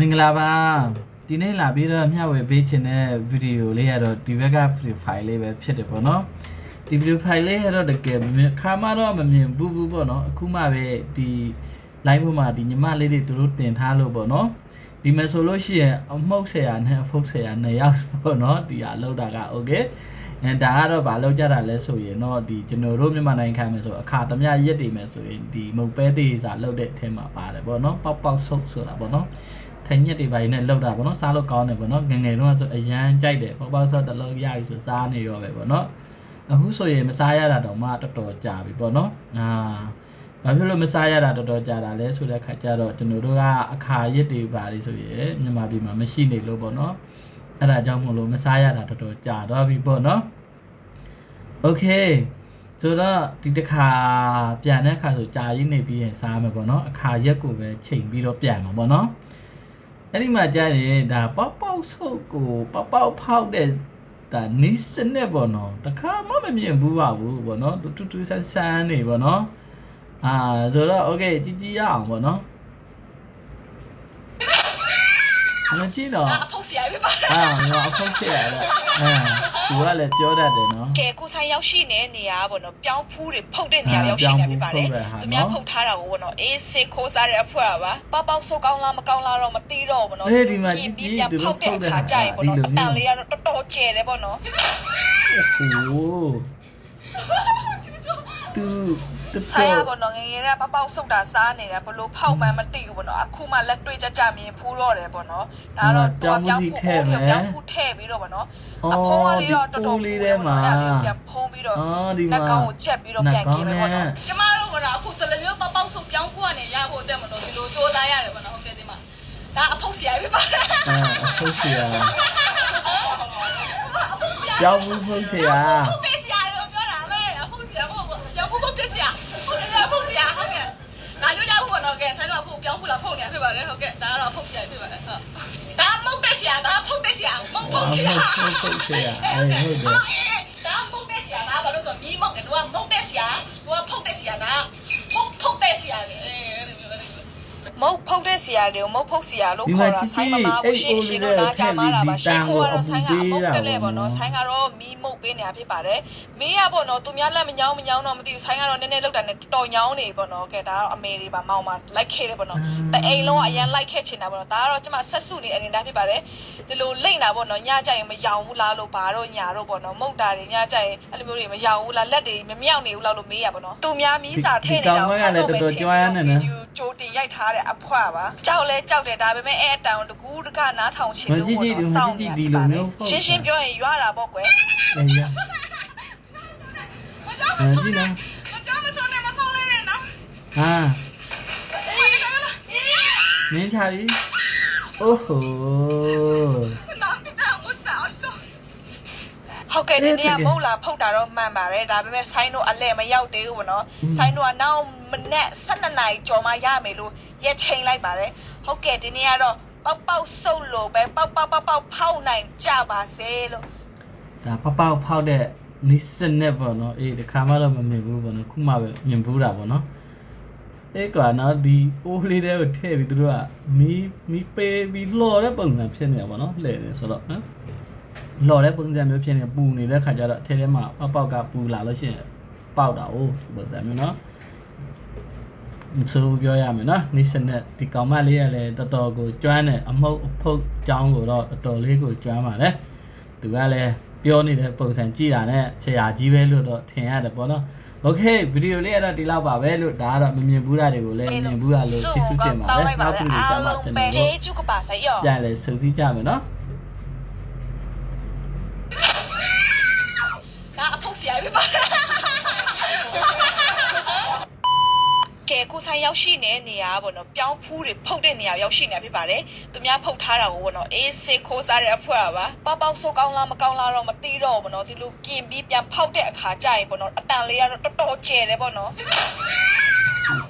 မင်္ဂလာပါဒီနေ့လာပြီးတော့မျှဝေပေးခြင်းတဲ့ဗီဒီယိုလေးကတော့ဒီဘက်က free file လေးပဲဖြစ်တယ်ပေါ့နော်ဒီ video file လေးကတော့တကယ်မြင်ခါမှတော့မမြင်ဘူးဘူးပေါ့နော်အခုမှပဲဒီ live ပေါ်မှာဒီညီမလေးတွေသူတို့တင်ထားလို့ပေါ့နော်ဒီမဲ့ဆိုလို့ရှိရင်အမှုတ်ဆရာနဲ့အဖုတ်ဆရာနှစ်ယောက်ပေါ့နော်ဒီဟာလောက်တာက okay အဲဒါကတော့ဗာလောက်ကြတာလဲဆိုရင်တော့ဒီကျွန်တော်တို့မြန်မာနိုင်ငံခံမယ်ဆိုအခါသမယရက်တွေမယ်ဆိုရင်ဒီမုတ်ပဲသေးစာလောက်တဲ့အထက်မှာပါတယ်ပေါ့နော်ပေါက်ပေါက်ဆုပ်ဆိုတာပေါ့နော်ထိုင်ညက်တွေပိုင်းနဲ့လောက်တာပေါ့နော်စားလို့ကောင်းတယ်ပေါ့နော်ငယ်ငယ်တော့ဆိုအရန်ကြိုက်တယ်ပေါက်ပေါက်ဆုပ်တစ်လုံးရပြီဆိုစားနေရောပဲပေါ့နော်အခုဆိုရင်မစားရတာတော့မှတော်တော်ကြာပြီပေါ့နော်အာဘာဖြစ်လို့မစားရတာတော်တော်ကြာတာလဲဆိုတဲ့ခါကျတော့ကျွန်တော်တို့ကအခါရက်တွေပါလိဆိုရင်မြန်မာပြည်မှာမရှိနေလို့ပေါ့နော် အဲ့ဒါကြောင့်မို့လို့မစားရတာတော်တော်ကြာတော့ပြီပေါ့နော်โอเคဆိုတော့ဒီတစ်ခါပြန်တဲ့အခါဆိုကြာရင်းနေပြီးရင်စားမယ်ပေါ့နော်အခါရက်ကိုပဲချိန်ပြီးတော့ပြန်မှာပေါ့နော်အဲ့ဒီမှာကြာရင်ဒါပေါက်ပေါက်ဆုပ်ကိုပေါက်ပေါက်ဖောက်တဲ့ဒါနိစနဲ့ပေါ့နော်တခါမှမမြင်ဘူးပါဘူးပေါ့နော်တူတူဆန်းဆန်းနေပေါ့နော်အာဆိုတော့โอเคကြည့်ကြည့်ရအောင်ပေါ့နော် မကြည့်တော့အဖုတ်ဆရာပဲပါအာငါအဖုတ်ချက်ရတာအဲသူကလည်းပြောတတ်တယ်နော်ကဲကိုဆိုင်ရောက်ရှိနေတဲ့နေရာပေါ့နော်ပြောင်းဖူးတွေဖုတ်တဲ့နေရာရောက်ရှိနေပြီပါတယ်သူများဖုတ်ထားတာကိုပေါ့နော်အေးစေခိုးစားတဲ့အဖွဲပါပေါက်ပေါက်ဆိုးကောင်းလားမကောင်းလားတော့မသိတော့ဘူးပေါ့နော်ဖုတ်တဲ့အခါကြရင်ပေါ့နော်အတန်လေးကတော့တော်တော်ကျဲတယ်ပေါ့နော်ဟိုသူသူ ဆိုင်ရပေါ့နော်ငငယ်ကပေါက်ပေါက်ဆုတ်တာစားနေတာဘလို့ဖောက်မှန်းမသိဘူးပေါ့နော်အခုမှလက်တွေ့ကြကြမြင်ဖူးတော့တယ်ပေါ့နော်ဒါတော့ပြောင်းဖူးထည့်ပြီးတော့ပေါ့နော်အဖုံးကလေးတော့တော်တော်ပြန်ဖုံးပြီးတော့အော်ဒီနှမှာကောင်ကိုချက်ပြီးတော့ပြန်กินမယ်ပေါ့နော်ကျမတို့ကတော့အခုတလည်းမျိုးပေါက်ပေါက်ဆိုပြောင်းဖို့ကနေရဖို့အတွက်မလို့ဒီလိုစူးစမ်းရတယ်ပေါ့နော်ဟုတ်ကဲ့ဒီမှာဒါအဖုတ်ဆရာပဲပါအဲအဖုတ်ချက်ရပြောင်းဘူးဖုတ်ချက်ရဖုတ်ပေးဆရာလို့ပြောတာပဲအဖုတ်ဆရာဖို့ပြောင်းဖို့ဖုတ်တဲ့ဆရာဟုတ်တယ်အဖုတ်ဆရာဟုတ်ကဲ့ဒါရွရ ဖို့ပေါ့နော်ကဲဆိုင်တော့အခုပြောင်းဖို့လာဖုတ်နေဖြစ်ပါလေဟုတ်ကဲ့ဒါကတော့ဖုတ်ဆရာဖြစ်ပါလေဟုတ်ဒါမုတ်တဲ့ဆရာဒါဖုတ်တဲ့ဆရာမုတ်ဖုတ်ဆရာဖုတ်ဖုတ်ချက်ရအဲဟုတ်တယ်ဒါမုတ်တဲ့ဆရာဒါဘာလို့ဆိုမီးမုတ်တယ်သူကမုတ်တဲ့ဆရာသူကဖုတ်တဲ့ဆရာဒါဖုတ်ဖုတ်တဲ့ဆရာလေအဲ့လိုမျိုးအဲ့လို မျိုးမုတ်ဖုတ်တဲ့ဆရာတွေကိုမုတ်ဖုတ်ဆရာလို့ခေါ်တာဆိုင်းမမကိုရှင်းရှင်းလို့နားကြမှာတာပါရှင်းခေါ်ကတော့ဆိုင်းကအမုတ်တက်လဲပေါ့နော်ဆိုင်းကတော့မီးမုတ်ပေးနေတာဖြစ်ပါတယ်မီးရပေါ့နော်သူများလက်မညောင်းမညောင်းတော့မသိဘူးဆိုင်းကတော့နည်းနည်းလောက်တာနဲ့တော်ညောင်းနေပေါ့နော်ကဲဒါကတော့အမေတွေပါမောင်ပါလိုက်ခဲ့တယ်ပေါ့နော်တအိမ်လုံးကအရန်လိုက်ခဲ့ချင်တာပေါ့နော်ဒါကတော့ကျမဆက်စုနေအနေနဲ့ဖြစ်ပါတယ်ဒီလိုလိမ့်တာပေါ့နော်ညကြရင်မယောင်ဘူးလားလို့ဘာတော့ညာတော့ပေါ့နော်မုတ်တာတွေညကြရင်အဲ့လိုမျိုးတွေမယောင်ဘူးလားလက်တွေမမြောက်နေဘူးလားလို့မေးရပေါ့နော်သူများမီးစာထည့်နေတာကိုကြိုတင်ရိုက်ထားတဲ့အဖွားပါကြောက်လဲကြောက်တယ်ဒါပေမဲ့အဲ့အတန်ကိုတကူးတကနားထောင်ချင်လို့ပေါ့နော်စောင့်နေတာရှင်းရှင်းပြောရင်ရွာတာပေါ့ကွယ်အေးရအဲဒီလားမကြောက်မဆုံးနဲ့မဆုံးလေးနဲ့နော်ဟာမင်းချာပြီအိုးဟိုနောက်ပြတာမစောက်တော့ ဟုတ်ကဲ့ဒီနေ့ကမဟုတ်လားဖုတ်တာတော့မှန်ပါတယ်ဒါပေမဲ့ဆိုင်းတို့အလဲမရောက်သေးဘူးပေါ့နော်ဆိုင်းတို့ကနောက်မနေ့12နာရီကြော်မှရမယ်လို့ရက်ချိန်လိုက်ပါတယ်ဟုတ်ကဲ့ဒီနေ့ကတော့ပေါက်ပေါက်ဆုပ်လို့ပဲပေါက်ပေါက်ပေါက်ပေါက်ဖောက်နိုင်ကြပါစေလို့ဒါပပောက်ဖောက်တဲ့နိစနဲ့ပေါ့နော်အေးဒီခါမှတော့မမြင်ဘူးပေါ့နော်ခုမှပဲမြင်ဘူးတာပေါ့နော်အေးကွာနော်ဒီအိုးလေးတွေကိုထည့်ပြီးသူတို့ကမီးမီးပေးပြီးလှော်တဲ့ပုံစံဖြစ်နေတာပေါ့နော်လှည့်တယ်ဆိုတော့ဟမ် လှော်တဲ့ပုံစံမျိုးဖြစ်နေပူနေတဲ့ခါကျတော့ထဲထဲမှာပပောက်ကပူလာလို့ရှိရင်ပေါက်တာ哦ဒီပုံစံမျိုးနော်မဆိုးပြောရမယ်နော်နိစနဲ့ဒီကောင်မလေးကလည်းတော်တော်ကိုကျွမ်းတယ်အမုတ်အဖုတ်အကြောင်းကိုတော့တော်တော်လေးကိုကျွမ်းပါတယ် သူကလည်းပြောနေတဲ့ပုံစံကြည့်တာနဲ့ဆရာကြီးပဲလို့တော့ထင်ရတယ်ပေါ့နော်โอเคဗီဒီယိုလေးကတော့ဒီလောက်ပါပဲလို့ဒါကတော့မမြင်ဘူးတာတွေကိုလည်းမြင်ဘူးတာလို့ကျေးဇူးတင်ပါတယ်နောက်ပြီးတော့ကျွန်တော်ကျွန်တော် ဂျေဂျုကပါဆိုင်ရော ပြန်လဲစုစည်းကြမယ်နော် ဒါအဖုတ်ဆရာပဲပါကဲကိုဆိုင်ရောက်ရှိနေတဲ့နေရာပေါ့နော်ပြောင်းဖူးတွေဖုတ်တဲ့နေရာရောက်ရှိနေတာဖြစ်ပါတယ်သူများဖုတ်ထားတာကိုပေါ့နော်အေးစေခိုးစားတဲ့အဖွဲပါပေါက်ပေါက်ဆိုးကောင်းလားမကောင်းလားတော့မသိတော့ဘူးပေါ့နော်ဒီလိုกินပြီးပြန်ဖောက်တဲ့အခါကျရင်ပေါ့နော်အတန်လေးကတော့တော်တော်ကျဲတယ်ပေါ့နော်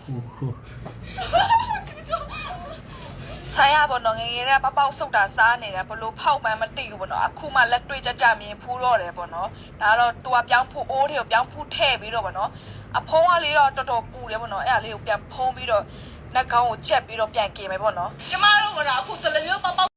ဟူဟူ ဆိုင်ရပေါ့နော်ငယ်ငယ်ကပေါက်ပေါက်ဆုတ်တာစားနေတာဘလို့ဖောက်မှန်းမသိဘူးပေါ့နော်အခုမှလက်တွေ့ကြကြမြင်ဖူးတော့တယ်ပေါ့နော်ဒါကတော့သူကပြောင်းဖူးအိုးတွေကိုပြောင်းဖူးထည့်ပြီးတော့ပေါ့နော်အဖုံးကလေးတော့တော်တော်ပူတယ်ပေါ့နော်အဲ့ဒါလေးကိုပြန်ဖုံးပြီးတော့နှက်ကောင်းကိုချက်ပြီးတော့ပြန်กินမယ်ပေါ့နော်ကျမတို့ကတော့အခုတလမျိုး